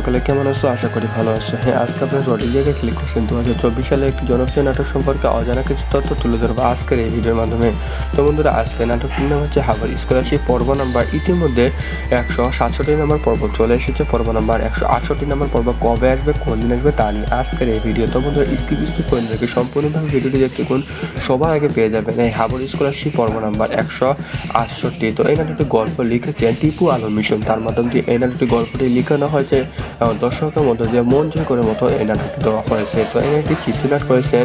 সকালে কেমন আছো? আশা করি ভালো আছো। হ্যাঁ আজকে আপনার জায়গায় ক্লিক করছেন দু হাজার চব্বিশ সালে একটি জনপ্রিয় নাটক সম্পর্কে অজানা কিছু তথ্য তুলে ধরবো আজকের এই ভিডিওর মাধ্যমে। তো বন্ধুরা আজকে নাটকটির নাম হচ্ছে হাবার স্কলারশিপ পর্ব নাম্বার। ইতিমধ্যে একশো সাতষট্টি নম্বর পর্ব চলে এসেছে। পর্ব নাম্বার একশো আটষট্টি নম্বর পর্ব কবে আসবে, কোন দিন আসবে তা নিয়ে আজকের এই ভিডিও। তো বন্ধুরা স্কিপ স্কিপ করে দেখে সম্পূর্ণভাবে ভিডিওটি দেখতে কোন সবার আগে পেয়ে যাবেন এই হাবর স্কলারশিপ পর্ব নাম্বার একশো আটষট্টি। তো এই নাটকটি গল্প লিখেছেন টিপু আলম মিশন। তার মাধ্যমে এই নাটকটি গল্পটি লিখানো হয়েছে এবং দর্শকের মধ্যে যে মন জয় করে মতো এই নাটকটি দেওয়া হয়েছে। তো এই নাটকটি চিত্রনাট করেছেন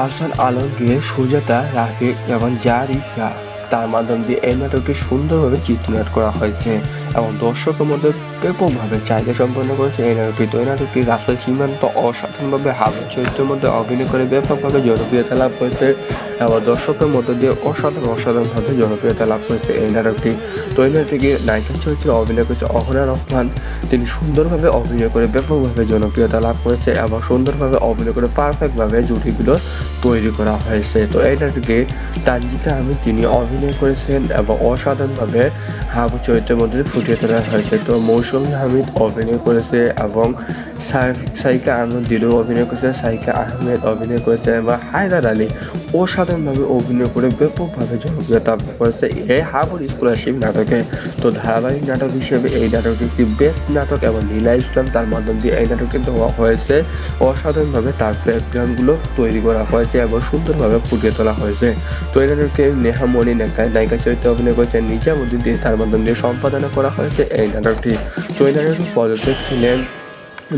আহসান আলমগীর, সুজাতা রাকিব এবং জারিফা। তার মাধ্যম দিয়ে এই নাটকটি সুন্দরভাবে চিত্রনাট করা হয়েছে এবং দর্শকের মধ্যে ব্যাপকভাবে চাহিদা সম্পন্ন করেছে। এই নাটকটি তো এই নাটকটি রাস্তার সীমান্ত অসাধারণভাবে হাবের চরিত্রের মধ্যে অভিনয় করে ব্যাপকভাবে জনপ্রিয়তা লাভ করেছে এবং দর্শকের মধ্যে দিয়ে অসাধারণ অসাধারণভাবে জনপ্রিয়তা লাভ করেছে এই নাটকটি। তো এই নাটকে নায়িকা চরিত্রে অভিনয় করেছে অহনা রহমান। তিনি সুন্দরভাবে অভিনয় করে ব্যাপকভাবে জনপ্রিয়তা লাভ করেছে এবং সুন্দরভাবে অভিনয় করে পারফেক্টভাবে জুটিগুলো তৈরি করা হয়েছে। তো এই নাটকে তানজিকা আমি তিনি অভিনয় করেছেন এবং অসাধারণভাবে হাবু চরিত্রের মধ্যে ফুটিয়ে তোলা হয়েছে। তো মৌসুমী হামিদ অভিনয় করেছে এবং সাইকা আহমেদ দিলু অভিনয় করেছে, সাইকা আহমেদ অভিনয় করেছে এবং হায়দার আলী অসাধারণভাবে অভিনয় করে ব্যাপকভাবে জনপ্রিয়তা করেছে। এই হাবুর স্কলারশিপ নাটকে। তো ধারাবাহিক নাটক হিসেবে এই নাটকটি একটি বেস্ট নাটক এবং নীলা ইসলাম তার মাধ্যম দিয়ে এই নাটকটি দেওয়া হয়েছে। অসাধারণভাবে তার ব্যাকগ্রাউন্ডগুলো তৈরি করা হয়েছে এবং সুন্দরভাবে ফুটিয়ে তোলা হয়েছে। তো এই নাটককে নেহা মণি নায়িকা চরিত্রে অভিনয় করেছেন নিজামুদ্দিন দিয়ে তার মাধ্যম দিয়ে সম্পাদনা করা হয়েছে এই নাটকটি। এই পদক্ষেপ ছিলেন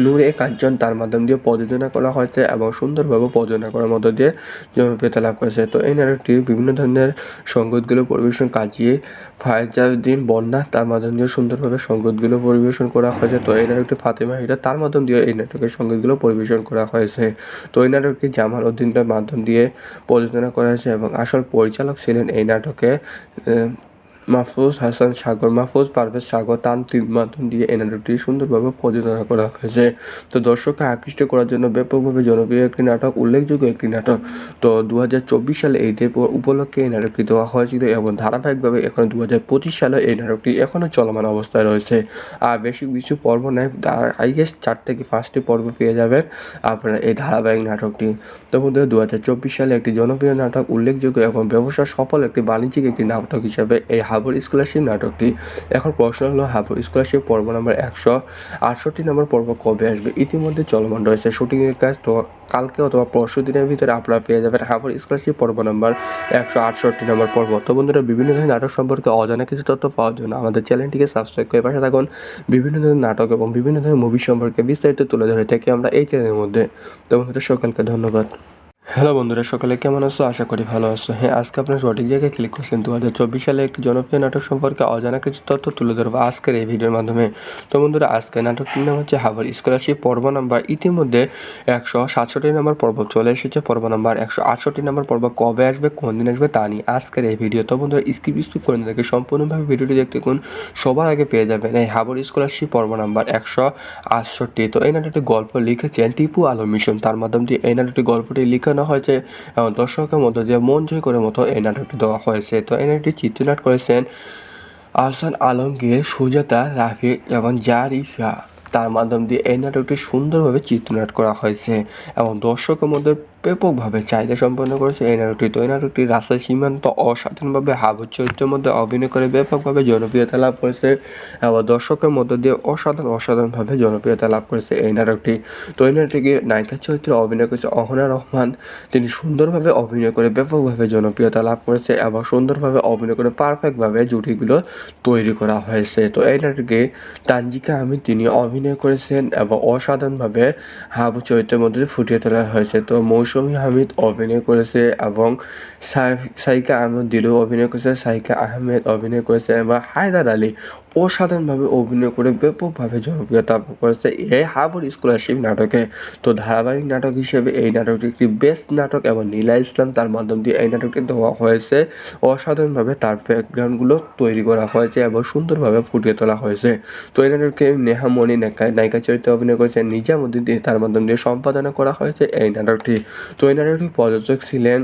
নূরে কাঞ্চন তার মাধ্যম দিয়ে প্রযোজনা করা হয়েছে এবং সুন্দরভাবে প্রযোজনা করার মধ্য দিয়ে জনপ্রিয়তা লাভ করেছে। তো এই নাটকটি বিভিন্ন ধরনের সঙ্গীতগুলো পরিবেশন কাজিয়ে ফায়জাউদ্দিন বন্যা তার মাধ্যম দিয়ে সুন্দরভাবে সঙ্গীতগুলো পরিবেশন করা হয়েছে। তো এই নাটকটি ফাতেমা হিরা তার মাধ্যম দিয়ে এই নাটকের সঙ্গীতগুলো পরিবেশন করা হয়েছে। তো এই নাটকটি জামাল উদ্দিনের মাধ্যম দিয়ে প্রযোজনা করা হয়েছে এবং আসল পরিচালক ছিলেন এই নাটকে মাহফুজ হাসান সাগর, মাহফুজ পারভেজ সাগর তার তিন মাধ্যম দিয়ে এই নাটকটি সুন্দরভাবে প্রযোজনা করা হয়েছে। তো দর্শককে আকৃষ্ট করার জন্য ব্যাপকভাবে জনপ্রিয় একটি নাটক, উল্লেখযোগ্য একটি নাটক। তো দু হাজার চব্বিশ সালে এই উপলক্ষে এই নাটকটি দেওয়া হয়েছিল এবং ধারাবাহিকভাবে এখন দু হাজার পঁচিশ সালে এই নাটকটি এখনও চলমান অবস্থায় রয়েছে। আর বেশি কিছু পর্ব আর আই গেস চার থেকে পাঁচটি পর্ব পেয়ে যাবেন আপনারা এই ধারাবাহিক নাটকটি। তো বন্ধুরা দু সালে একটি জনপ্রিয় নাটক, উল্লেখযোগ্য এবং ব্যবসা সফল একটি বাণিজ্যিক একটি নাটক হিসাবে এই হাবর স্কলারশিপ নাটকটি। এখন প্রশ্ন হলো, হাবর স্কলারশিপ পর্ব নম্বর একশো আটষট্টি নম্বর পর্ব কবে আসবে? ইতিমধ্যে চলমান রয়েছে। শুটিংয়ের কাজ তো কালকে অথবা পরশু দিনের ভিতরে আপনারা পেয়ে যাবেন হাবর স্কলারশিপ পর্ব নম্বর একশো আটষট্টি নম্বর পর্ব। তো বন্ধুরা, বিভিন্ন ধরনের নাটক সম্পর্কে অজানা কিছু তথ্য পাওয়ার জন্য আমাদের চ্যানেলটিকে সাবস্ক্রাইব করে পাশে থাকুন। বিভিন্ন ধরনের নাটক এবং বিভিন্ন ধরনের মুভি সম্পর্কে বিস্তারিত তুলে ধরে থাকি আমরা এই চ্যানেলের মধ্যে। তো বন্ধুরা, সকলকে ধন্যবাদ। হ্যালো বন্ধুরা, সকালে কেমন আছো? আশা করি ভালো আছো। হ্যাঁ আজকে আপনার সঠিক জায়গায় ক্লিক করছেন। দু হাজার চব্বিশ সালে একটি জনপ্রিয় নাটক সম্পর্কে অজানা কিছু তথ্য তুলে ধরবো আজকের এই ভিডিওর মাধ্যমে। তো বন্ধুরা, আজকের নাটকটির নাম হচ্ছে হাবার স্কলারশিপ পর্ব নাম্বার। ইতিমধ্যে একশো সাতষট্টি নম্বর পর্ব চলে এসেছে। পর্ব নাম্বার একশো আটষট্টি নম্বর পর্ব কবে আসবে, কোন দিন আসবে তা নিয়ে আজকের এই ভিডিও। তো বন্ধুরা স্কিপ স্কিপ করে দেখে সম্পূর্ণভাবে ভিডিওটি দেখতে কোন সবার আগে পেয়ে যাবেন এই হাবর স্কলারশিপ পর্ব নাম্বার একশো আটষট্টি। তো এই নাটকটি গল্প লিখেছেন টিপু আলম মিশন। তার মাধ্যম দিয়ে এই নাটকটি গল্পটি লিখানো হয়েছে এবং দর্শকের মধ্যে যে মন জয় করে মতো এই নাটকটি দেওয়া হয়েছে। তো এই নাটকটি চিত্রনাট করেছেন আহসান আলমগীর, সুজাতা, রাফি এবং জারিফা তার মাধ্যম দিয়ে এই নাটকটি সুন্দরভাবে চিত্রনাট করা হয়েছে এবং দর্শকের মধ্যে ব্যাপকভাবে চাহিদা সম্পন্ন করেছে এই নাটকটি। তো এই নাটকটি রাস্তার সীমান্ত অসাধারণভাবে হাবুর চরিত্রের মধ্যে অভিনয় করে ব্যাপকভাবে জনপ্রিয়তা লাভ করেছে এবং দর্শকের মধ্য দিয়ে অসাধারণ অসাধারণভাবে জনপ্রিয়তা লাভ করেছে এই নাটকটি। তো এই নাটকে নায়িকা চরিত্রে অভিনয় করেছে অহনা রহমান। তিনি সুন্দরভাবে অভিনয় করে ব্যাপকভাবে জনপ্রিয়তা লাভ করেছে এবং সুন্দরভাবে অভিনয় করে পারফেক্টভাবে জুটিগুলো তৈরি করা হয়েছে। তো এই নাটকে তানজিকা আমি তিনি অভিনয় করেছেন এবং অসাধারণভাবে হাবু চরিত্রের মধ্যে ফুটিয়ে তোলা হয়েছে। তো মৌসুমী হামিদ অভিনয় করেছে এবং সাই- সাইকা আহমেদ দিলু অভিনয় করেছে, সাইকা আহমেদ অভিনয় করেছে, এবং হায়দার আলী অসাধারণভাবে অভিনয় করে ব্যাপকভাবে জনপ্রিয়তা করেছে এই হাবুর স্কলারশিপ নাটকে। তো ধারাবাহিক নাটক হিসেবে এই নাটকটি একটি বেস্ট নাটক এবং নীলা ইসলাম তার মাধ্যম দিয়ে এই নাটকটি দেওয়া হয়েছে। অসাধারণভাবে তার ব্যাকগ্রাউন্ডগুলো তৈরি করা হয়েছে এবং সুন্দরভাবে ফুটিয়ে তোলা হয়েছে। তো এই নাটককে নেহা মণি নায়িকা নায়িকা চরিত্রে অভিনয় করেছেন নিজামুদ্দিন দিয়ে তার মাধ্যম দিয়ে সম্পাদনা করা হয়েছে এই নাটকটি। তো এই নাটকটির প্রযোজক ছিলেন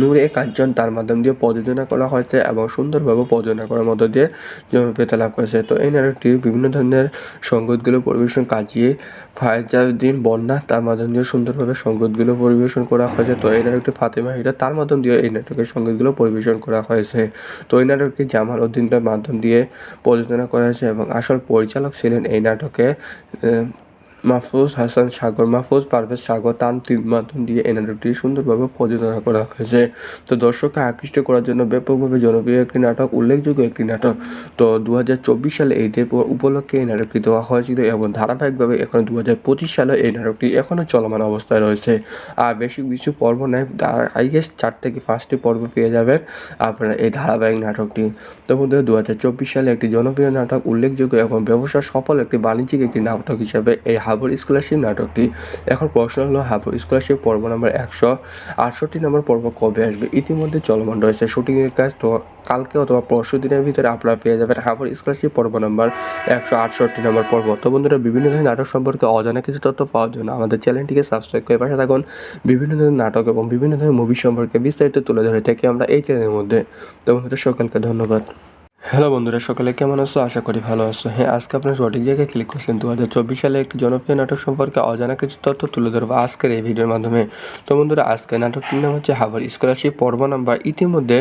নূরে কাঞ্চন তার মাধ্যম দিয়ে প্রযোজনা করা হয়েছে এবং সুন্দরভাবে প্রযোজনা করার মধ্য দিয়ে জনপ্রিয়তা লাভ করেছে। তো এই নাটকটি বিভিন্ন ধরনের সঙ্গীতগুলো পরিবেশন কাজিয়ে ফায়জাউদ্দিন বন্যা তার মাধ্যম দিয়ে সুন্দরভাবে সঙ্গীতগুলো পরিবেশন করা হয়েছে। তো এই নাটকটি ফাতেমা হিরা তার মাধ্যম দিয়ে এই নাটকের সঙ্গীতগুলো পরিবেশন করা হয়েছে। তো এই নাটকটি জামাল উদ্দিনের মাধ্যম দিয়ে প্রযোজনা করা হয়েছে এবং আসল পরিচালক ছিলেন এই নাটকে মাহফুজ হাসান সাগর, মাহফুজ পারভেজ সাগর তান্ত্রিক মাধ্যম দিয়ে এই নাটকটি সুন্দরভাবে প্রযোজনা করা হয়েছে। তো দর্শককে আকৃষ্ট করার জন্য ব্যাপকভাবে জনপ্রিয় একটি নাটক, উল্লেখযোগ্য একটি নাটক। তো দু হাজার চব্বিশ সালে এই উপলক্ষে এই নাটকটি দেওয়া হয়েছিল এবং ধারাবাহিকভাবে এখন দু পঁচিশ সালে এই নাটকটি এখনও চলমান অবস্থায় রয়েছে। আর বেশি কিছু পর্ব নেই আই গেস চার থেকে পাঁচটি পর্ব পেয়ে যাবেন আপনারা এই ধারাবাহিক নাটকটি। তো বন্ধুরা দু সালে একটি জনপ্রিয় নাটক, উল্লেখযোগ্য এবং ব্যবসা সফল একটি বাণিজ্যিক একটি নাটক হিসাবে এই হাবর স্কলারশিপ নাটকটি। এখন প্রশ্ন হলো, হাবর স্কলারশিপ পর্ব নম্বর একশো আটষট্টি নম্বর পর্ব কবে আসবে? ইতিমধ্যে চলমান রয়েছে। শুটিংয়ের কাজ তো কালকে অথবা পরশু দিনের ভিতরে আপনারা পেয়ে যাবেন হাবর স্কলারশিপ পর্ব নম্বর একশো আটষট্টি নম্বর পর্ব। তো বন্ধুরা, বিভিন্ন ধরনের নাটক সম্পর্কে অজানা কিছু তথ্য পাওয়ার জন্য আমাদের চ্যানেলটিকে সাবস্ক্রাইব করে পাশে থাকুন। বিভিন্ন ধরনের নাটক এবং বিভিন্ন ধরনের মুভি সম্পর্কে বিস্তারিত তুলে ধরে থাকি আমরা এই চ্যানেলের মধ্যে। তো বন্ধুরা, সকলকে ধন্যবাদ। হ্যালো বন্ধুরা, সকালে কেমন আছো? আশা করি ভালো আছো। হ্যাঁ আজকে আপনার সঠিক জায়গায় ক্লিক করছেন। দু হাজার চব্বিশ সালে একটি জনপ্রিয় নাটক সম্পর্কে অজানা কিছু তথ্য তুলে ধরবো আজকের এই ভিডিওর মাধ্যমে। তো বন্ধুরা, আজকের নাটকটির নাম হচ্ছে হাবার স্কলারশিপ পর্ব নাম্বার। ইতিমধ্যে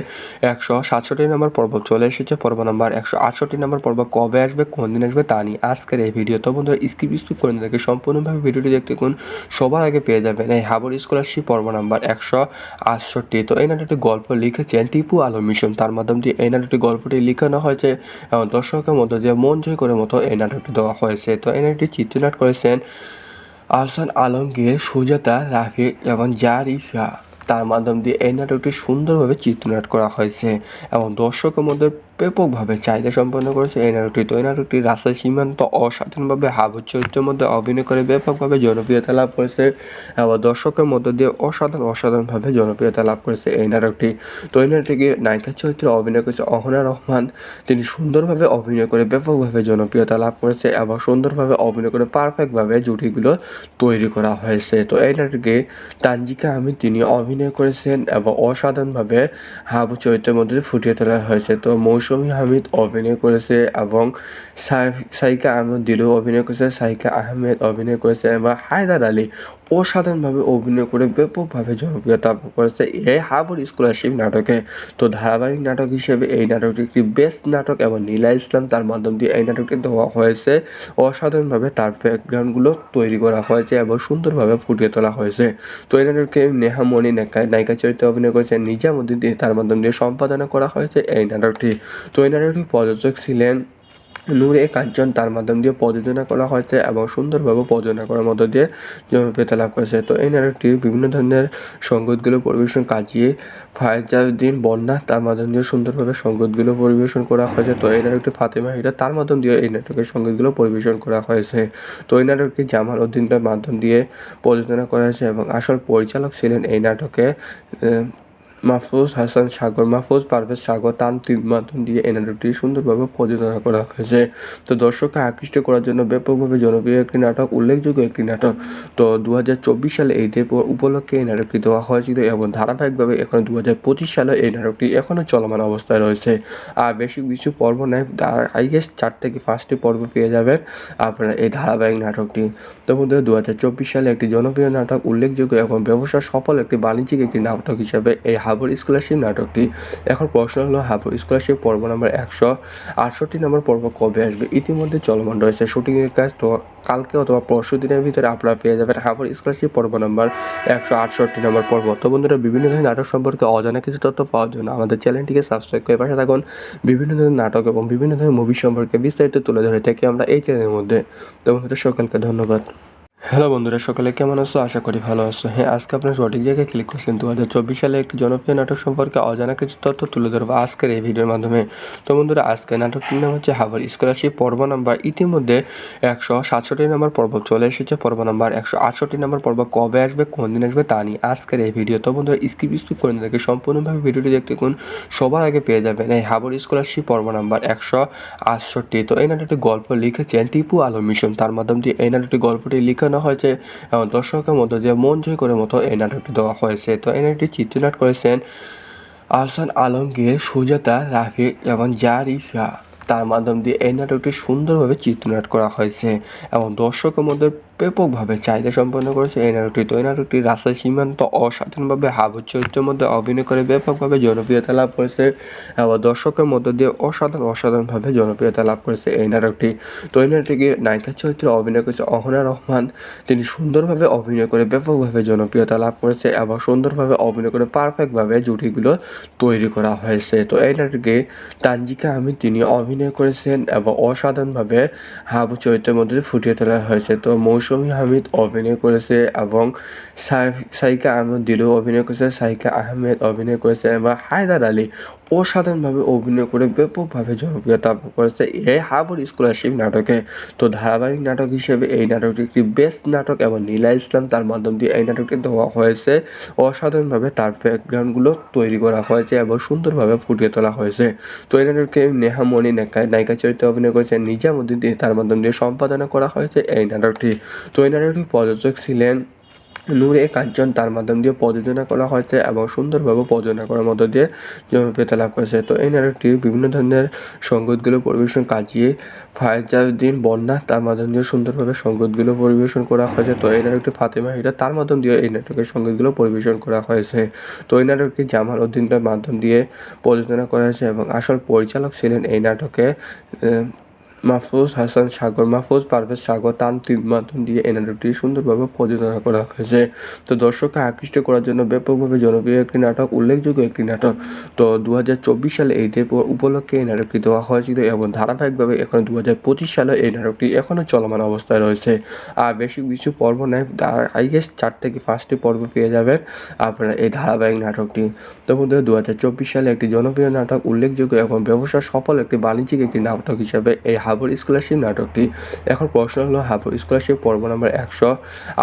একশো সাতষট্টি নম্বর পর্ব চলে এসেছে। পর্ব নাম্বার একশো আটষট্টি নম্বর পর্ব কবে আসবে, কোন দিন আসবে তা নিয়ে আজকের এই ভিডিও। তো বন্ধুরা স্কিপ স্কিপ করে দেখে সম্পূর্ণভাবে ভিডিওটি দেখতে কোন সবার আগে পেয়ে যাবেন এই হাবর স্কলারশিপ পর্ব নাম্বার একশো আটষট্টি। তো এই নাটকটি গল্প লিখেছেন টিপু আলম মিশন। তার মাধ্যম দিয়ে এই নাটকটি গল্পটি লিখানো হয়েছে এবং দর্শকের মধ্যে যে মন জয় করে মতো এই নাটকটি দেওয়া হয়েছে তো এই নাটকটি চিত্রনাট করেছেন আহসান আলমগীর সুজাতা রাফি এবং জারিফা তার মাধ্যম দিয়ে এই নাটকটি সুন্দরভাবে চিত্রনাট করা হয়েছে এবং দর্শকের মধ্যে ব্যাপকভাবে চাহিদা সম্পন্ন করেছে এই নাটকটি। তো এই নাটকটি রাস্তার সীমান্ত অসাধারণভাবে হাবুর চরিত্রের মধ্যে অভিনয় করে ব্যাপকভাবে জনপ্রিয়তা লাভ করেছে এবং দর্শকের মধ্য দিয়ে অসাধারণ অসাধারণভাবে জনপ্রিয়তা লাভ করেছে এই নাটকটি। তো এই নাটকটি নায়িকা চরিত্রে অভিনয় করেছে অহনা রহমান। তিনি সুন্দরভাবে অভিনয় করে ব্যাপকভাবে জনপ্রিয়তা লাভ করেছে এবং সুন্দরভাবে অভিনয় করে পারফেক্টভাবে জুটিগুলো তৈরি করা হয়েছে। তো এই নাটকে তানজিকা আমি তিনি অভিনয় করেছেন এবং অসাধারণভাবে হাবু চরিত্রের মধ্যে ফুটিয়ে তোলা হয়েছে। তো মৌসুমী হামিদ অভিনয় করেছে এবং সাইকা আহমেদ দিলু অভিনয় করেছে সাইকা আহমেদ অভিনয় করেছে এবং হায়দার আলী। অসাধারণভাবে অভিনয় করে ব্যাপকভাবে জনপ্রিয়তা করেছে এই হাবুর স্কলারশিপ নাটকে। তো ধারাবাহিক নাটক হিসেবে এই নাটকটি একটি বেস্ট নাটক এবং নীলা ইসলাম তার মাধ্যম দিয়ে এই নাটকটি দেওয়া হয়েছে অসাধারণভাবে তার ব্যাকগ্রাউন্ডগুলো তৈরি করা হয়েছে এবং সুন্দরভাবে ফুটিয়ে তোলা হয়েছে তো এই মণি নায়িকা নায়িকা চরিত্রে অভিনয় করেছে নিজামুদ্দিন দিয়ে তার মাধ্যম দিয়ে সম্পাদনা করা হয়েছে এই নাটকটি। তো এই নাটকটি প্রযোজক ছিলেন নূরে কাঞ্চন তার মাধ্যম দিয়ে প্রযোজনা করা হয়েছে এবং সুন্দরভাবে প্রযোজনা করার মধ্য দিয়ে জনপ্রিয়তা লাভ করেছে। তো এই নাটকটি বিভিন্ন ধরনের সঙ্গীতগুলো পরিবেশন কাজিয়ে ফায়জাউদ্দিন বন্যা তার মাধ্যম দিয়ে সুন্দরভাবে সঙ্গীতগুলো পরিবেশন করা হয়েছে। তো এই নাটকটি ফাতেমা হিরা তার মাধ্যম দিয়ে এই নাটকের সঙ্গীতগুলো পরিবেশন করা হয়েছে। তো এই নাটকটি জামাল উদ্দিনের মাধ্যম দিয়ে প্রযোজনা করা হয়েছে এবং আসল পরিচালক ছিলেন এই নাটকে মাহফুজ হাসান সাগর, মাহফুজ পারভেজ সাগর তান্ত্রিক মাধ্যম দিয়ে এই নাটকটি সুন্দরভাবে প্রযোজনা করা হয়েছে। তো দর্শককে আকৃষ্ট করার জন্য ব্যাপকভাবে জনপ্রিয় একটি নাটক, উল্লেখযোগ্য একটি নাটক। তো দু হাজার চব্বিশ সালে এই উপলক্ষে এই নাটকটি দেওয়া হয়েছিল এবং ধারাবাহিকভাবে এখন দু পঁচিশ সালে এই নাটকটি এখনও চলমান অবস্থায় রয়েছে। আর বেশি কিছু পর্ব নেই আই গেস চার থেকে পাঁচটি পর্ব পেয়ে যাবেন আপনারা এই ধারাবাহিক নাটকটি। তো বন্ধুরা দু সালে একটি জনপ্রিয় নাটক, উল্লেখযোগ্য এবং ব্যবসা সফল একটি বাণিজ্যিক একটি নাটক হিসাবে এই হাবর স্কলারশিপ নাটকটি। এখন প্রশ্ন হলো, হাবর স্কলারশিপ পর্ব নম্বর একশো আটষট্টি নম্বর পর্ব কবে আসবে? ইতিমধ্যে চলমান রয়েছে। শুটিংয়ের কাজ তো কালকে অথবা পরশু দিনের ভিতরে আপনারা পেয়ে যাবেন হাবর স্কলারশিপ পর্ব নম্বর একশো আটষট্টি নম্বর পর্ব। তো বন্ধুরা, বিভিন্ন ধরনের নাটক সম্পর্কে অজানা কিছু তথ্য পাওয়ার জন্য আমাদের চ্যানেলটিকে সাবস্ক্রাইব করে পাশে থাকুন। বিভিন্ন ধরনের নাটক এবং বিভিন্ন ধরনের মুভি সম্পর্কে বিস্তারিত তুলে ধরে থাকি আমরা এই চ্যানেলের মধ্যে। তো বন্ধুরা, সকলকে ধন্যবাদ। হ্যালো বন্ধুরা, সকালে কেমন আছো? আশা করি ভালো আছো। হ্যাঁ আজকে আপনার সঠিক জায়গায় ক্লিক করছেন। দু হাজার চব্বিশ সালে একটি জনপ্রিয় নাটক সম্পর্কে অজানা কিছু তথ্য তুলে ধরবো আজকের এই ভিডিওর মাধ্যমে। তো বন্ধুরা, আজকের নাটকটির নাম হচ্ছে হাবার স্কলারশিপ পর্ব নাম্বার। ইতিমধ্যে একশো সাতষট্টি নম্বর পর্ব চলে এসেছে। পর্ব নাম্বার একশো আটষট্টি নম্বর পর্ব কবে আসবে, কোন দিন আসবে তা নিয়ে আজকের এই ভিডিও। তো বন্ধুরা স্কিপ স্কিপ করে দেখে সম্পূর্ণভাবে ভিডিওটি দেখতে কোন সবার আগে পেয়ে যাবেন এই হাবর স্কলারশিপ পর্ব নাম্বার একশো আটষট্টি। তো এই নাটকটি গল্প লিখেছেন টিপু আলম মিশন। তার মাধ্যম দিয়ে এই নাটকটি গল্পটি লিখানো লিখানো হয়েছে এবং দর্শকের মধ্যে যে মন জয় করে মতো এই নাটকটি দেওয়া হয়েছে তো এই নাটকটি চিত্রনাট করেছেন আহসান আলমগীর সুজাতা রাফি এবং জারিফা তার মাধ্যম দিয়ে এই নাটকটি সুন্দরভাবে চিত্রনাট করা হয়েছে এবং দর্শকের মধ্যে ব্যাপকভাবে চাহিদা সম্পন্ন করেছে এই নাটকটি। তো এই নাটকটি রাস্তায় সীমান্ত অসাধারণভাবে হাবুর চরিত্রের মধ্যে অভিনয় করে ব্যাপকভাবে জনপ্রিয়তা লাভ করেছে এবং দর্শকের মধ্য দিয়ে অসাধারণ অসাধারণভাবে জনপ্রিয়তা লাভ করেছে এই নাটকটি। তো এই নাটকটি নায়িকা চরিত্রে অভিনয় করেছে অহনা রহমান। তিনি সুন্দরভাবে অভিনয় করে ব্যাপকভাবে জনপ্রিয়তা লাভ করেছে এবং সুন্দরভাবে অভিনয় করে পারফেক্টভাবে জুটিগুলো তৈরি করা হয়েছে। তো এই নাটকে তানজিকা আমি তিনি অভিনয় করেছেন এবং অসাধারণভাবে হাবু চরিত্রের মধ্যে ফুটিয়ে তোলা হয়েছে। তো মৌসুমী হামিদ অভিনয় করেছে এবং সাই- সাইকা আহমেদ দিলু অভিনয় করেছে, সাইকা আহমেদ অভিনয় করেছে, এবং হায়দার আলী অসাধারণভাবে অভিনয় করে ব্যাপকভাবে জনপ্রিয়তা করেছে এই হাবুর স্কলারশিপ নাটকে। তো ধারাবাহিক নাটক হিসেবে এই নাটকটি একটি বেস্ট নাটক এবং নীলা ইসলাম তার মাধ্যম দিয়ে এই নাটকটি দেওয়া হয়েছে। অসাধারণভাবে তার ব্যাকগ্রাউন্ডগুলো তৈরি করা হয়েছে এবং সুন্দরভাবে ফুটিয়ে তোলা হয়েছে। তো এই নাটককে নেহা মণি নায়িকা নায়িকা চরিত্রে অভিনয় করেছেন নিজামুদ্দিন দিয়ে তার মাধ্যম দিয়ে সম্পাদনা করা হয়েছে এই নাটকটি। তো এই নাটকটি প্রযোজক ছিলেন নূরে কাঞ্চন তার মাধ্যম দিয়ে প্রযোজনা করা হয়েছে এবং সুন্দরভাবে প্রযোজনা করার মধ্য দিয়ে জনপ্রিয়তা লাভ করেছে। তো এই নাটকটি বিভিন্ন ধরনের সঙ্গীতগুলো পরিবেশন কাজিয়ে ফায়জাউদ্দিন বন্যা তার মাধ্যম দিয়ে সুন্দরভাবে সঙ্গীতগুলো পরিবেশন করা হয়েছে। তো এই নাটকটি ফাতেমা হিরা তার মাধ্যম দিয়ে এই নাটকের সঙ্গীতগুলো পরিবেশন করা হয়েছে। তো এই নাটকটি জামাল উদ্দিনের মাধ্যম দিয়ে প্রযোজনা করা হয়েছে এবং আসল পরিচালক ছিলেন এই নাটকে মাহফুজ হাসান সাগর, মাহফুজ পারভেজ সাগর তার তিন মাধ্যম দিয়ে এই নাটকটি সুন্দরভাবে প্রযোজনা করা হয়েছে। তো দর্শককে আকৃষ্ট করার জন্য ব্যাপকভাবে জনপ্রিয় একটি নাটক, উল্লেখযোগ্য একটি নাটক। তো দু হাজার চব্বিশ সালে এই উপলক্ষে এই নাটকটি দেওয়া হয়েছিল এবং ধারাবাহিকভাবে এখন দু পঁচিশ সালে এই নাটকটি এখনও চলমান অবস্থায় রয়েছে। আর বেশি কিছু পর্ব নেই আই গেস চার থেকে পাঁচটি পর্ব পেয়ে যাবেন আপনারা এই ধারাবাহিক নাটকটি। তো বন্ধু দু হাজার চব্বিশ সালে একটি জনপ্রিয় নাটক, উল্লেখযোগ্য এবং ব্যবসা সফল একটি বাণিজ্যিক একটি নাটক হিসাবে এই হাবর স্কলারশিপ নাটকটি। এখন প্রশ্ন হলো, হাবর স্কলারশিপ পর্ব নম্বর একশো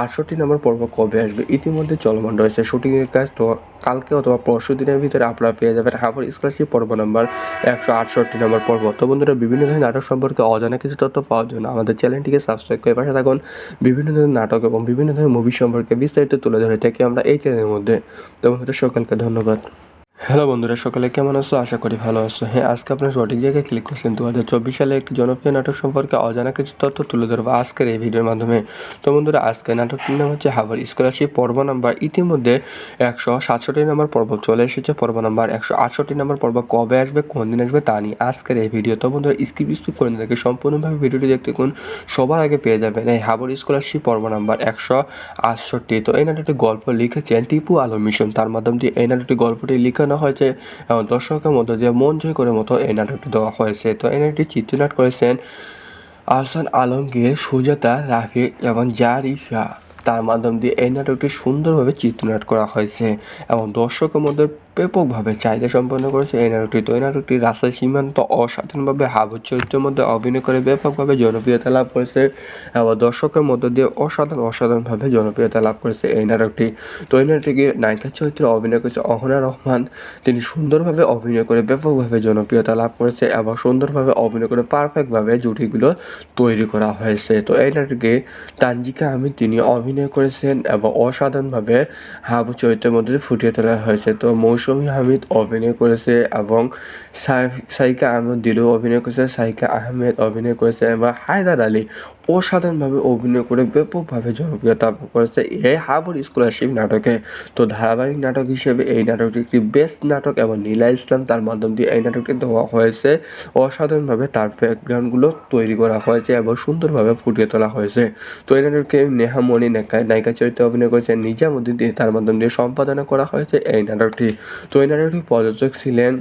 আটষট্টি নম্বর পর্ব কবে আসবে? ইতিমধ্যে চলমান রয়েছে। শুটিংয়ের কাজ তো কালকে অথবা পরশু দিনের ভিতরে আপনারা পেয়ে যাবেন হাবর স্কলারশিপ পর্ব নম্বর একশো আটষট্টি নম্বর পর্ব। তো বন্ধুরা, বিভিন্ন ধরনের নাটক সম্পর্কে অজানা কিছু তথ্য পাওয়ার জন্য আমাদের চ্যানেলটিকে সাবস্ক্রাইব করে পাশে থাকুন। বিভিন্ন ধরনের নাটক এবং বিভিন্ন ধরনের মুভি সম্পর্কে বিস্তারিত তুলে ধরে থাকি আমরা এই চ্যানেলের মধ্যে। তো বন্ধুরা, সকলকে ধন্যবাদ। হ্যালো বন্ধুরা, সকালে কেমন আছো? আশা করি ভালো আছো। হ্যাঁ আজকে আপনার সঠিক জায়গায় ক্লিক করছেন। দু হাজার চব্বিশ সালে একটি জনপ্রিয় নাটক সম্পর্কে অজানা কিছু তথ্য তুলে ধরবো আজকের এই ভিডিওর মাধ্যমে। তো বন্ধুরা, আজকের নাটকটির নাম হচ্ছে হাবার স্কলারশিপ পর্ব নাম্বার। ইতিমধ্যে একশো সাতষট্টি নম্বর পর্ব চলে এসেছে। পর্ব নাম্বার একশো আটষট্টি নম্বর পর্ব কবে আসবে, কোন দিন আসবে তা নিয়ে আজকের এই ভিডিও। তো বন্ধুরা স্কিপ স্কিপ করে না দেখে সম্পূর্ণভাবে ভিডিওটি দেখতে কোন সবার আগে পেয়ে যাবেন এই হাবর স্কলারশিপ পর্ব নাম্বার একশো আটষট্টি। তো এই নাটকটি গল্প লিখেছেন টিপু আলম মিশন। তার মাধ্যম দিয়ে এই নাটকটি গল্পটি লিখানো হয়েছে এবং দর্শকের মধ্যে যে মন জয় করে মতো এই নাটকটি দেওয়া হয়েছে তো এই নাটকটি চিত্রনাট করেছেন আহসান আলমগীর সুজাতা রাফি এবং জারিফা তার মাধ্যম দিয়ে এই নাটকটি সুন্দরভাবে চিত্রনাট করা হয়েছে এবং দর্শকের মধ্যে ব্যাপকভাবে চাহিদা সম্পন্ন করেছে এই নাটকটি। তো এই নাটকটি রাস্তায় সীমান্ত অসাধারণভাবে হাবুর চরিত্রের মধ্যে অভিনয় করে ব্যাপকভাবে জনপ্রিয়তা লাভ করেছে এবং দর্শকের মধ্য দিয়ে অসাধারণ অসাধারণভাবে জনপ্রিয়তা লাভ করেছে এই নাটকটি। তো এই নাটকে নায়িকা চরিত্রে অভিনয় করেছে অহনা রহমান। তিনি সুন্দরভাবে অভিনয় করে ব্যাপকভাবে জনপ্রিয়তা লাভ করেছে এবং সুন্দরভাবে অভিনয় করে পারফেক্টভাবে জুটিগুলো তৈরি করা হয়েছে। তো এই নাটকে তানজিকা আমি তিনি অভিনয় করেছেন এবং অসাধারণভাবে হাবু চরিত্রের মধ্যে ফুটিয়ে তোলা হয়েছে। তো মৌসুমী হামিদ অভিনয় করেছে এবং সাই- সাইকা আহমেদ দিলু অভিনয় করেছে সাইকা আহমেদ অভিনয় করেছে এবং হায়দার আলী অসাধারণভাবে অভিনয় করে ব্যাপকভাবে জনপ্রিয়তা করেছে এই হাবুর স্কলারশিপ নাটকে। তো ধারাবাহিক নাটক হিসেবে এই নাটকটি একটি বেস্ট নাটক এবং নীলা ইসলাম তার মাধ্যম দিয়ে এই নাটকটি দেওয়া হয়েছে। অসাধারণভাবে তার ব্যাকগ্রাউন্ডগুলো তৈরি করা হয়েছে এবং সুন্দরভাবে ফুটিয়ে তোলা হয়েছে। তো এই নাটককে নেহা মণি নায়িকা নায়িকা চরিত্রে অভিনয় করেছেন নিজামুদ্দিন দিয়ে তার মাধ্যম দিয়ে সম্পাদনা করা হয়েছে এই নাটকটি। তো এই নাটকটি প্রযোজক ছিলেন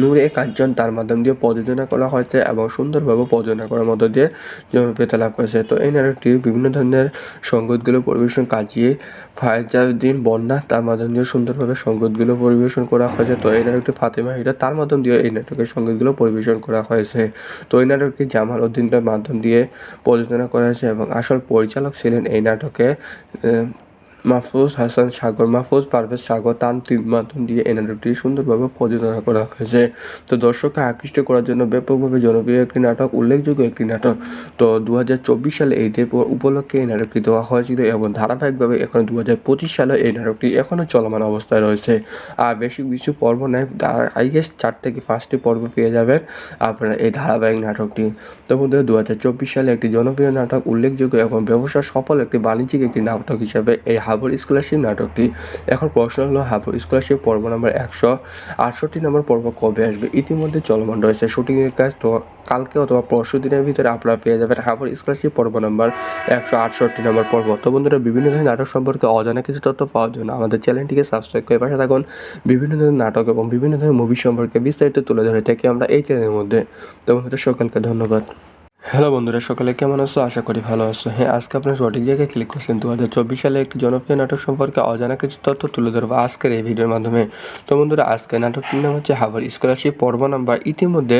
নূরে কাঞ্চন তার মাধ্যম দিয়ে প্রযোজনা করা হয়েছে এবং সুন্দরভাবে প্রযোজনা করার মধ্য দিয়ে জনপ্রিয়তা লাভ করেছে। তো এই নাটকটি বিভিন্ন ধরনের সঙ্গীতগুলো পরিবেশন কাজিয়ে ফায়জাউদ্দিন বন্যা তার মাধ্যম দিয়ে সুন্দরভাবে সঙ্গীতগুলো পরিবেশন করা হয়েছে। তো এই নাটকটি ফাতেমা হিরা তার মাধ্যম দিয়ে এই নাটকের সঙ্গীতগুলো পরিবেশন করা হয়েছে। তো এই নাটকটি জামাল উদ্দিনের মাধ্যম দিয়ে প্রযোজনা করা হয়েছে এবং আসল পরিচালক ছিলেন এই নাটকে মাহফুজ হাসান সাগর, মাহফুজ পারভেজ সাগর তান্ত্রিক মাধ্যম দিয়ে এই নাটকটি সুন্দরভাবে প্রযোজনা করা হয়েছে। তো দর্শককে আকৃষ্ট করার জন্য ব্যাপকভাবে জনপ্রিয় একটি নাটক, উল্লেখযোগ্য একটি নাটক। তো দু হাজার চব্বিশ সালে এই উপলক্ষে এই নাটকটি দেওয়া হয়েছিল এবং ধারাবাহিকভাবে এখন দু পঁচিশ সালে এই নাটকটি এখনও চলমান অবস্থায় রয়েছে। আর বেশি কিছু পর্ব নেয় আই গেস চার থেকে পাঁচটি পর্ব পেয়ে যাবেন আপনারা এই ধারাবাহিক নাটকটি। তো বন্ধুরা দু সালে একটি জনপ্রিয় নাটক, উল্লেখযোগ্য এবং ব্যবসা সফল একটি বাণিজ্যিক একটি নাটক হিসাবে এই হাবর স্কলারশিপ নাটকটি। এখন প্রশ্ন হলো, হাবর স্কলারশিপ পর্ব নম্বর একশো আটষট্টি নম্বর পর্ব কবে আসবে? ইতিমধ্যে চলমান রয়েছে। শুটিংয়ের কাজ তো কালকে অথবা পরশু দিনের ভিতরে আপনারা পেয়ে যাবেন হাবর স্কলারশিপ পর্ব নম্বর একশো আটষট্টি নম্বর পর্ব। তো বন্ধুরা, বিভিন্ন ধরনের নাটক সম্পর্কে অজানা কিছু তথ্য পাওয়ার জন্য আমাদের চ্যানেলটিকে সাবস্ক্রাইব করে পাশে থাকুন। বিভিন্ন ধরনের নাটক এবং বিভিন্ন ধরনের মুভি সম্পর্কে বিস্তারিত তুলে ধরে থাকি আমরা এই চ্যানেলের মধ্যে। তো বন্ধুরা, সকলকে ধন্যবাদ। হ্যালো বন্ধুরা, সকালে কেমন আছো? আশা করি ভালো আছো। হ্যাঁ আজকে আপনার সঠিক জায়গায় ক্লিক করছেন। দু হাজার চব্বিশ সালে একটি জনপ্রিয় নাটক সম্পর্কে অজানা কিছু তথ্য তুলে ধরবো আজকের এই ভিডিওর মাধ্যমে। তো বন্ধুরা, আজকের নাটকটির নাম হচ্ছে হাবার স্কলারশিপ পর্ব নাম্বার। ইতিমধ্যে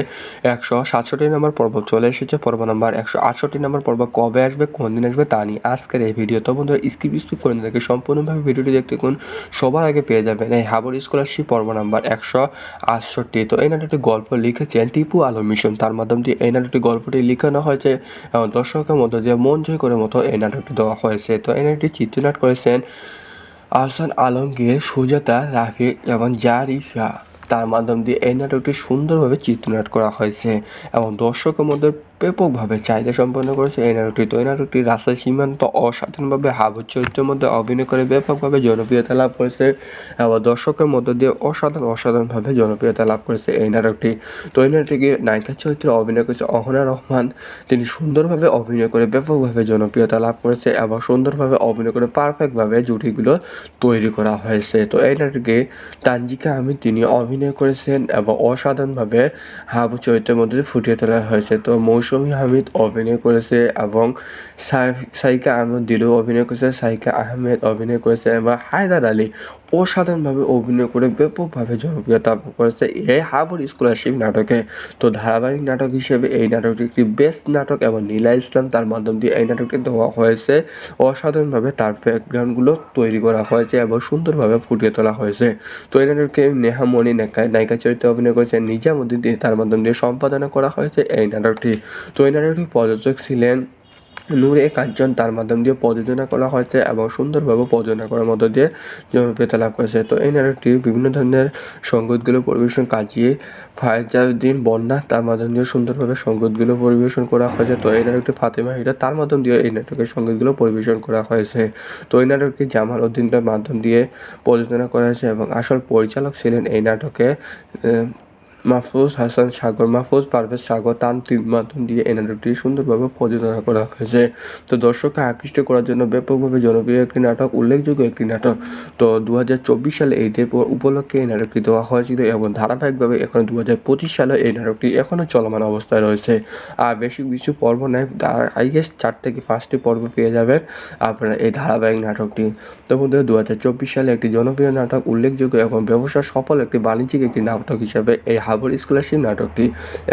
একশো সাতষট্টি নম্বর পর্ব চলে এসেছে। পর্ব নাম্বার একশো আটষট্টি নম্বর পর্ব কবে আসবে, কোন দিন আসবে তা নিয়ে আজকের এই ভিডিও। তো বন্ধুরা স্কিপ স্কিপ করে দেখে সম্পূর্ণভাবে ভিডিওটি দেখতে কোন সবার আগে পেয়ে যাবেন এই হাবর স্কলারশিপ পর্ব নাম্বার একশো আটষট্টি। তো এই নাটকটি গল্প লিখেছেন টিপু আলম মিশন। তার মাধ্যম দিয়ে এই নাটকটি গল্পটি লিখানো হয়েছে এবং দর্শকের মতো যে মন জয় করে মতো এই নাটকটি দেওয়া হয়েছে। তো এই নাটকটি চিত্রনাট করেছেন আহসান আলমগীর, সুজাতা, রাফি এবং জারিফা তার মাধ্যম দিয়ে এই নাটকটি সুন্দরভাবে চিত্রনাট করা হয়েছে এবং দর্শকের মধ্যে ব্যাপকভাবে চাহিদা সম্পন্ন করেছে এই নাটকটি। তো এই নাটকটি রাস্তায় সীমান্ত অসাধারণভাবে হাবুর চরিত্রের মধ্যে অভিনয় করে ব্যাপকভাবে জনপ্রিয়তা লাভ করেছে এবং দর্শকের মধ্য দিয়ে অসাধারণ অসাধারণভাবে জনপ্রিয়তা লাভ করেছে এই নাটকটি। তো এই নাটকটি নায়িকা চরিত্রে অভিনয় করেছে অহনা রহমান। তিনি সুন্দরভাবে অভিনয় করে ব্যাপকভাবে জনপ্রিয়তা লাভ করেছে এবং সুন্দরভাবে অভিনয় করে পারফেক্টভাবে জুটিগুলো তৈরি করা হয়েছে। তো এই নাটকে তানজিকা আমি তিনি অভিনয় করেছেন এবং অসাধারণভাবে হাবু চরিত্রের মধ্যে ফুটিয়ে তোলা হয়েছে। তো মৌসুম মৌসুমী হামিদ অভিনয় করেছে এবং সাইকা আহমেদ দিলু অভিনয় করেছে সাইকা আহমেদ অভিনয় করেছে এবং হায়দার আলী অসাধারণভাবে অভিনয় করে ব্যাপকভাবে জনপ্রিয়তা করেছে এই হাবর স্কলারশিপ নাটকে। তো ধারাবাহিক নাটক হিসেবে এই নাটকটি একটি বেস্ট নাটক এবং নীলা ইসলাম তার মাধ্যম দিয়ে এই নাটকটি দেওয়া হয়েছে অসাধারণভাবে তার ব্যাকগ্রাউন্ডগুলো তৈরি করা হয়েছে এবং সুন্দরভাবে ফুটিয়ে তোলা হয়েছে তো এই নাটককে নেহামণি নায়িকা চরিত্রে অভিনয় করেছে নিজামুদ্দিন তার মাধ্যম দিয়ে সম্পাদনা করা হয়েছে এই নাটকটি। তো এই নাটকটির প্রযোজক ছিলেন নূরে কাঞ্চন তার মাধ্যম দিয়ে প্রযোজনা করা হয়েছে এবং সুন্দরভাবে প্রযোজনা করার মধ্য দিয়ে জনপ্রিয়তা লাভ করেছে। তো এই নাটকটি বিভিন্ন ধরনের সঙ্গীতগুলো পরিবেশন কাজিয়ে ফায়জাউদ্দিন বন্যা তার মাধ্যম দিয়ে সুন্দরভাবে সঙ্গীতগুলো পরিবেশন করা হয়েছে। তো এই নাটকটি ফাতেমা হিরা তার মাধ্যম দিয়ে এই নাটকের সঙ্গীতগুলো পরিবেশন করা হয়েছে। তো এই নাটকটি জামাল উদ্দিনের মাধ্যম দিয়ে প্রযোজনা করা হয়েছে এবং আসল পরিচালক ছিলেন এই নাটকে মাহফুজ হাসান সাগর, মাহফুজ পারভেজ সাগর তান্ত্রিক মাধ্যম দিয়ে এই নাটকটি সুন্দরভাবে প্রযোজনা করা হয়েছে। তো দর্শককে আকৃষ্ট করার জন্য ব্যাপকভাবে জনপ্রিয় একটি নাটক, উল্লেখযোগ্য একটি নাটক। তো দু হাজার চব্বিশ সালে এই উপলক্ষে এই নাটকটি দেওয়া হয়েছিল এবং ধারাবাহিকভাবে এখন দু পঁচিশ সালে এই নাটকটি এখনও চলমান অবস্থায় রয়েছে। আর বেশি কিছু পর্ব নেয় আই গেস চার থেকে পাঁচটি পর্ব পেয়ে যাবেন আপনারা এই ধারাবাহিক নাটকটি। তো বন্ধু দু হাজার চব্বিশ সালে একটি জনপ্রিয় নাটক, উল্লেখযোগ্য এবং ব্যবসা সফল একটি বাণিজ্যিক একটি নাটক হিসাবে এই হাবর স্কলারশিপ নাটকটি।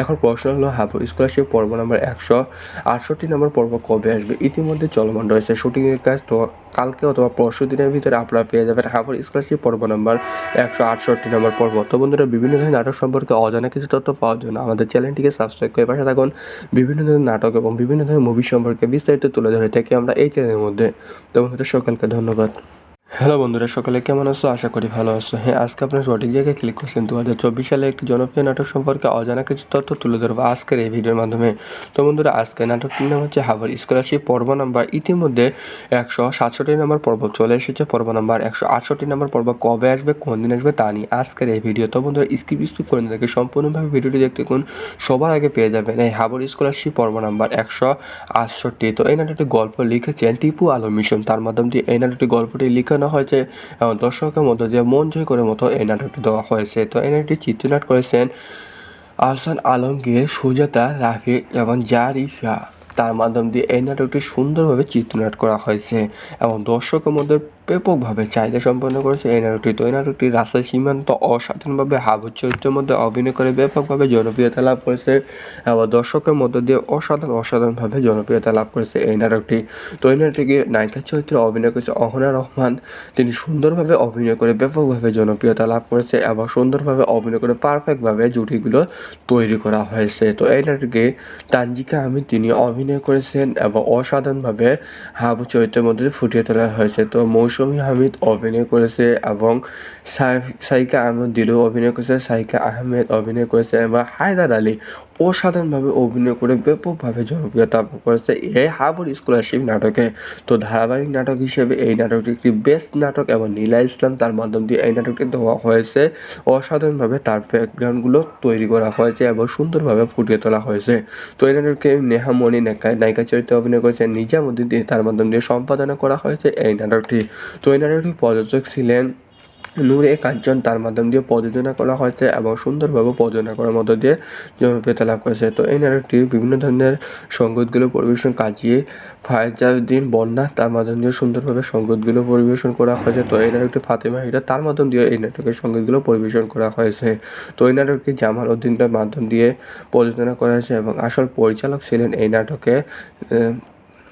এখন প্রশ্ন হলো, হাবর স্কলারশিপ পর্ব নম্বর একশো আটষট্টি নম্বর পর্ব কবে আসবে? ইতিমধ্যে চলমান রয়েছে। শুটিংয়ের কাজ তো কালকে অথবা পরশু দিনের ভিতরে আপনারা পেয়ে যাবেন হাবর স্কলারশিপ পর্ব নম্বর একশো আটষট্টি নম্বর পর্ব। তো বন্ধুরা, বিভিন্ন ধরনের নাটক সম্পর্কে অজানা কিছু তথ্য পাওয়ার জন্য আমাদের চ্যানেলটিকে সাবস্ক্রাইব করে পাশে থাকুন। বিভিন্ন ধরনের নাটক এবং বিভিন্ন ধরনের মুভি সম্পর্কে বিস্তারিত তুলে ধরে থাকি আমরা এই চ্যানেলের মধ্যে। তো বন্ধুরা, সকলকে ধন্যবাদ। হ্যালো বন্ধুরা, সকালে কেমন আছো? আশা করি ভালো আছো। হ্যাঁ আজকে আপনার সঠিক জায়গায় ক্লিক করছেন। দু হাজার চব্বিশ সালে একটি জনপ্রিয় নাটক সম্পর্কে অজানা কিছু তথ্য তুলে ধরবো আজকের এই ভিডিওর মাধ্যমে। তো বন্ধুরা, আজকের নাটকটির নাম হচ্ছে হাবার স্কলারশিপ পর্ব নাম্বার। ইতিমধ্যে একশো সাতষট্টি নম্বর পর্ব চলে এসেছে। পর্ব নাম্বার একশো আটষট্টি নম্বর পর্ব কবে আসবে, কোন দিন আসবে তা নিয়ে আজকের এই ভিডিও। তো বন্ধুরা স্কিপ স্কিপ করে দেখে সম্পূর্ণভাবে ভিডিওটি দেখতে কোন সবার আগে পেয়ে যাবেন এই হাবর স্কলারশিপ পর্ব নাম্বার একশো আটষট্টি। তো এই নাটকটি গল্প লিখেছেন টিপু আলম মিশন। তার মাধ্যমে এই নাটকটি গল্পটি লিখানো হয়েছে এবং দর্শকের মধ্যে যে মন জয় করে মতো এই নাটকটি দেওয়া হয়েছে। তো এই নাটকটি চিত্রনাট করেছেন আহসান আলমগীর, সুজাতা রাফি এবং জারিফা তার মাধ্যম দিয়ে এই নাটকটি সুন্দরভাবে চিত্রনাট করা হয়েছে এবং দর্শকের মধ্যে ব্যাপকভাবে চাহিদা সম্পন্ন করেছে এই নাটকটি। তো এই নাটকটি রাস্তার সীমান্ত অসাধারণভাবে হাবুর চরিত্রের মধ্যে অভিনয় করে ব্যাপকভাবে জনপ্রিয়তা লাভ করেছে এবং দর্শকের মধ্য দিয়ে অসাধারণ অসাধারণভাবে জনপ্রিয়তা লাভ করেছে এই নাটকটি। তো এই নাটকে নায়িকা চরিত্রে অভিনয় করেছে অহনা রহমান। তিনি সুন্দরভাবে অভিনয় করে ব্যাপকভাবে জনপ্রিয়তা লাভ করেছে এবং সুন্দরভাবে অভিনয় করে পারফেক্টভাবে জুটিগুলো তৈরি করা হয়েছে। তো এই নাটকে তানজিকা আমি তিনি অভিনয় করেছেন এবং অসাধারণভাবে হাবু চরিত্রের মধ্যে ফুটিয়ে তোলা হয়েছে। তো মৌসুমী হামিদ অভিনয় করেছে এবং সাইকা আহমেদ দিলু অভিনয় করেছে সাইকা আহমেদ অভিনয় করেছে এবং হায়দার আলী। অসাধারণভাবে অভিনয় করে ব্যাপকভাবে জনপ্রিয়তা করেছে এই হাবুর স্কলারশিপ নাটকে। তো ধারাবাহিক নাটক হিসেবে এই নাটকটি একটি বেস্ট নাটক এবং নীলা ইসলাম তার মাধ্যম দিয়ে এই নাটকটি দেওয়া হয়েছে অসাধারণভাবে তার ব্যাকগ্রাউন্ডগুলো তৈরি করা হয়েছে এবং সুন্দরভাবে ফুটিয়ে তোলা হয়েছে তো এই মণি নায়িকা নায়িকা চরিত্রে অভিনয় করেছে নিজামুদ্দিন দিয়ে তার মাধ্যম দিয়ে সম্পাদনা করা হয়েছে এই নাটকটি। তো এই নাটকটি প্রযোজক ছিলেন নূরে কাঞ্চন তার মাধ্যম দিয়ে প্রযোজনা করা হয়েছে এবং সুন্দরভাবে প্রযোজনা করার মধ্য দিয়ে জনপ্রিয়তা লাভ করেছে। তো এই নাটকটি বিভিন্ন ধরনের সঙ্গীতগুলো পরিবেশন কাজিয়ে ফায়জাউদ্দিন বন্যা তার মাধ্যম দিয়ে সুন্দরভাবে সঙ্গীতগুলো পরিবেশন করা হয়েছে। তো এই নাটকটি ফাতেমা হিরা তার মাধ্যম দিয়ে এই নাটকের সঙ্গীতগুলো পরিবেশন করা হয়েছে। তো এই নাটকটি জামাল উদ্দিনের মাধ্যম দিয়ে প্রযোজনা করা হয়েছে এবং আসল পরিচালক ছিলেন এই নাটকে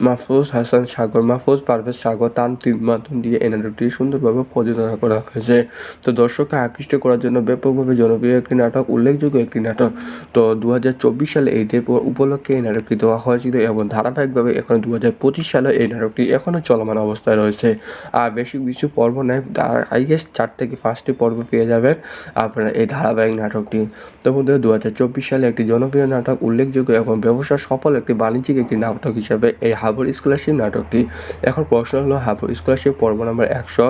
মাহফুজ হাসান সাগর, মাহফুজ পারভেজ সাগর তার তিন মাধ্যম দিয়ে এই নাটকটি সুন্দরভাবে প্রযোজনা করা হয়েছে। তো দর্শককে আকৃষ্ট করার জন্য ব্যাপকভাবে জনপ্রিয় একটি নাটক, উল্লেখযোগ্য একটি নাটক। তো দু হাজার চব্বিশ সালে এই উপলক্ষে এই নাটকটি দেওয়া হয়েছিল এবং ধারাবাহিকভাবে এখন দু পঁচিশ সালে এই নাটকটি এখনও চলমান অবস্থায় রয়েছে। আর বেশি কিছু পর্ব নেই আই গেস চার থেকে পাঁচটি পর্ব পেয়ে যাবেন আপনারা এই ধারাবাহিক নাটকটি। তো বন্ধুরা দু সালে একটি জনপ্রিয় নাটক, উল্লেখযোগ্য এবং ব্যবসা সফল একটি বাণিজ্যিক একটি নাটক হিসেবে এই হাবর স্কলারশিপ নাটকটি। এখন প্রশ্ন হলো, হাবর স্কলারশিপ পর্ব নম্বর একশো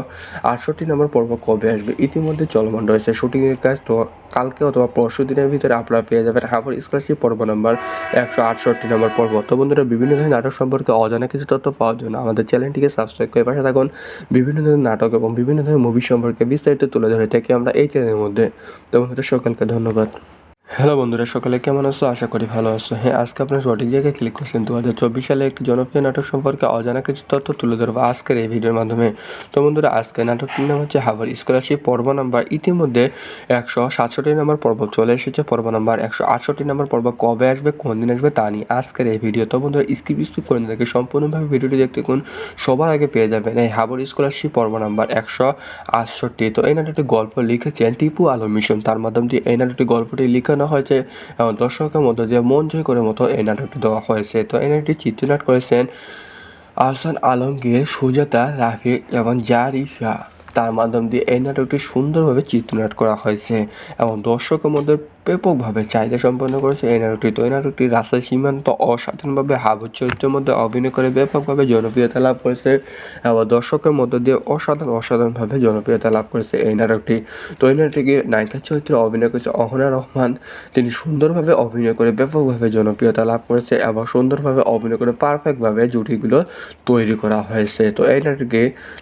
আটষট্টি নম্বর পর্ব কবে আসবে? ইতিমধ্যে চলমান রয়েছে। শুটিংয়ের কাজ তো কালকে অথবা পরশু দিনের ভিতরে আপনারা পেয়ে যাবেন হাবর স্কলারশিপ পর্ব নম্বর একশো আটষট্টি নম্বর পর্ব। তো বন্ধুরা, বিভিন্ন ধরনের নাটক সম্পর্কে অজানা কিছু তথ্য পাওয়ার জন্য আমাদের চ্যানেলটিকে সাবস্ক্রাইব করে পাশে থাকুন। বিভিন্ন ধরনের নাটক এবং বিভিন্ন ধরনের মুভি সম্পর্কে বিস্তারিত তুলে ধরে থাকি আমরা এই চ্যানেলের মধ্যে। তো বন্ধুরা, সকলকে ধন্যবাদ। হ্যালো বন্ধুরা, সকালে কেমন আছো? আশা করি ভালো আছো। হ্যাঁ আজকে আপনার সঠিক জায়গায় ক্লিক করছেন। দু হাজার চব্বিশ সালে একটি জনপ্রিয় নাটক সম্পর্কে অজানা কিছু তথ্য তুলে ধরবো আজকের এই ভিডিওর মাধ্যমে। তো বন্ধুরা, আজকের নাটকটির নাম হচ্ছে হাবার স্কলারশিপ পর্ব নাম্বার। ইতিমধ্যে একশো সাতষট্টি নম্বর পর্ব চলে এসেছে। পর্ব নাম্বার একশো আটষট্টি নম্বর পর্ব কবে আসবে, কোন দিন আসবে তা নিয়ে আজকের এই ভিডিও। তো বন্ধুরা স্কিপ স্কিপ করে দেখে সম্পূর্ণভাবে ভিডিওটি দেখতে কোন সবার আগে পেয়ে যাবেন এই হাবর স্কলারশিপ পর্ব নাম্বার একশো আটষট্টি। তো এই নাটকটি গল্প লিখেছেন টিপু আলম মিশন। তার মাধ্যম দিয়ে এই নাটকটি গল্পটি লিখানো হয়েছে। এবং দর্শকের মধ্যে যে মন জয় করে মতো এই নাটকটি দেওয়া হয়েছে। তো এই নাটকটি চিত্রনাট করেছেন আহসান আলমগীর, সুজাতা রাফি এবং জারিফা তার মাধ্যম দিয়ে এই নাটকটি সুন্দরভাবে চিত্রনাট করা হয়েছে। এবং দর্শকের মধ্যে ব্যাপকভাবে চাহিদা সম্পন্ন করেছে এই নাটকটি। তো এই নাটকটি রাস্তার সীমান্ত অসাধারণভাবে হাবুর চরিত্রের মধ্যে অভিনয় করে ব্যাপকভাবে জনপ্রিয়তা লাভ করেছে এবং দর্শকের মধ্য দিয়ে অসাধারণ অসাধারণভাবে জনপ্রিয়তা লাভ করেছে এই নাটকটি। তো এই নাটকে নায়িকা চরিত্রে অভিনয় করেছে অহনা রহমান। তিনি সুন্দরভাবে অভিনয় করে ব্যাপকভাবে জনপ্রিয়তা লাভ করেছে এবং সুন্দরভাবে অভিনয় করে পারফেক্টভাবে জুটিগুলো তৈরি করা হয়েছে। তো এই নাটকে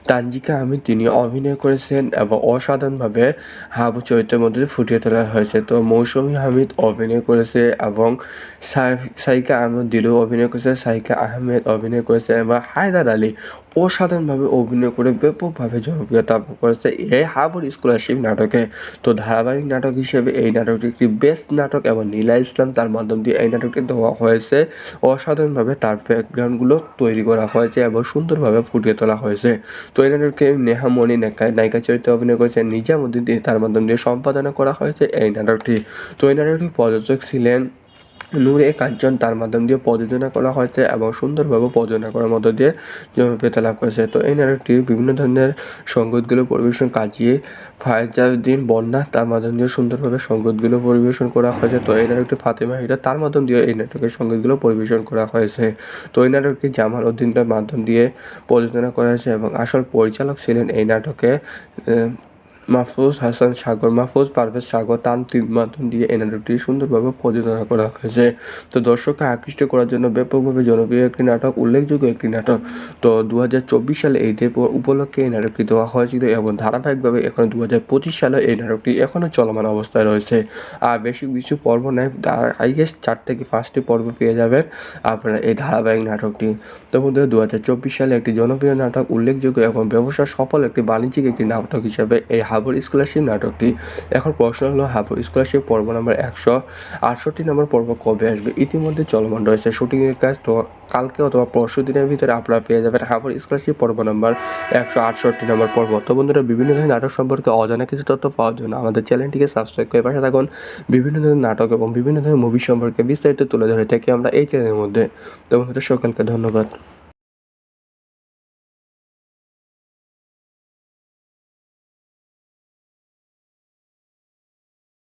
তানজিকা আমি তিনি অভিনয় করেছেন এবং অসাধারণভাবে হাবু চরিত্রের মধ্যে ফুটিয়ে তোলা হয়েছে। তো মৌসুমী হামিদ অভিনয় করেছে এবং সাই- সাইকা আহমেদ দিলু অভিনয় করেছে, সাইকা আহমেদ অভিনয় করেছে, এবং হায়দার আলী অসাধারণভাবে অভিনয় করে ব্যাপকভাবে জনপ্রিয়তা করেছে এই হাবুর স্কলারশিপ নাটকে। তো ধারাবাহিক নাটক হিসেবে এই নাটকটি একটি বেস্ট নাটক এবং নীলা ইসলাম তার মাধ্যম দিয়ে এই নাটকটি দেওয়া হয়েছে। অসাধারণভাবে তার ব্যাকগ্রাউন্ডগুলো তৈরি করা হয়েছে এবং সুন্দরভাবে ফুটিয়ে তোলা হয়েছে। তো এই নাটককে নেহা মণি নায়িকা চরিত্রে অভিনয় করেছেন নিজামুদ্দিন দিয়ে তার মাধ্যম দিয়ে সম্পাদনা করা হয়েছে এই নাটকটি। তো এই নাটকটি প্রযোজক ছিলেন নূরে কাঞ্চন তার মাধ্যম দিয়ে প্রযোজনা করা হয়েছে এবং সুন্দরভাবে প্রযোজনা করার মধ্য দিয়ে জনপ্রিয়তা লাভ করেছে। তো এই নাটকটি বিভিন্ন ধরনের সঙ্গীতগুলো পরিবেশন কাজিয়ে ফায়জাউদ্দিন বন্যা তার মাধ্যম দিয়ে সুন্দরভাবে সঙ্গীতগুলো পরিবেশন করা হয়েছে। তো এই নাটকটি ফাতেমা হিরা তার মাধ্যম দিয়ে এই নাটকের সঙ্গীতগুলো পরিবেশন করা হয়েছে। তো এই নাটকটি জামাল উদ্দিনের মাধ্যম দিয়ে প্রযোজনা করা হয়েছে এবং আসল পরিচালক ছিলেন এই নাটকে মাহফুজ হাসান সাগর, মাহফুজ পারভেজ সাগর তান্ত্রিক মাধ্যম দিয়ে এই নাটকটি সুন্দরভাবে প্রযোজনা করা হয়েছে। তো দর্শককে আকৃষ্ট করার জন্য ব্যাপকভাবে জনপ্রিয় একটি নাটক, উল্লেখযোগ্য একটি নাটক। তো দু হাজার চব্বিশ সালে এই উপলক্ষে এই নাটকটি দেওয়া হয়েছিল এবং ধারাবাহিকভাবে এখন দু পঁচিশ সালে এই নাটকটি এখনও চলমান অবস্থায় রয়েছে। আর বেশি কিছু পর্ব নেই আই গেস চার থেকে পাঁচটি পর্ব পেয়ে যাবেন আপনারা এই ধারাবাহিক নাটকটি। তো বন্ধুরা দু সালে একটি জনপ্রিয় নাটক, উল্লেখযোগ্য এবং ব্যবসা সফল একটি বাণিজ্যিক একটি নাটক হিসেবে এই হাবর স্কলারশিপ নাটকটি। এখন প্রশ্ন হলো, হাবর স্কলারশিপ পর্ব নম্বর একশো আটষট্টি নম্বর পর্ব কবে আসবে? ইতিমধ্যে চলমান রয়েছে শুটিংয়ের কাজ। তো কালকে অথবা পরশু দিনের ভিতরে আপনারা পেয়ে যাবেন হাবর স্কলারশিপ পর্ব নম্বর একশো আটষট্টি নম্বর পর্ব। তো বন্ধুরা, বিভিন্ন ধরনের নাটক সম্পর্কে অজানা কিছু তথ্য পাওয়ার জন্য আমাদের চ্যানেলটিকে সাবস্ক্রাইব করে পাশে থাকুন। বিভিন্ন ধরনের নাটক এবং বিভিন্ন ধরনের মুভি সম্পর্কে বিস্তারিত তুলে ধরে থাকি আমরা এই চ্যানেলের মধ্যে। তো বন্ধুরা, সকলকে ধন্যবাদ।